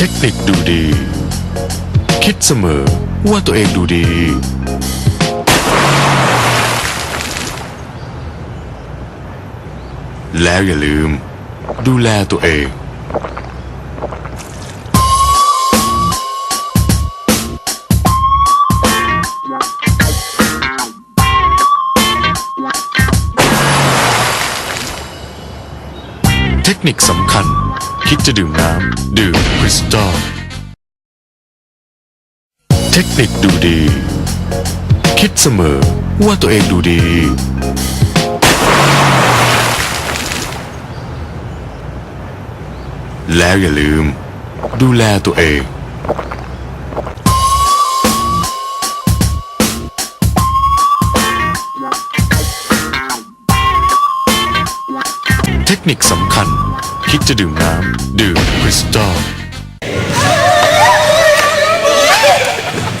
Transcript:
เทคนิคดูดี คิดเสมอว่าตัวเองดูดี แล้วอย่าลืม ดูแลตัวเองเทคนิคสำคัญ คิดจะดื่มน้ำ ดื่ม ริสตัลเทคนิคดูดี คิดเสมอว่าตัวเองดูดีแล้วอย่าลืม ดูแลตัวเอง เทคนิคสำคัญ คิดจะดื่มน้ำ ดื่มคริสตัล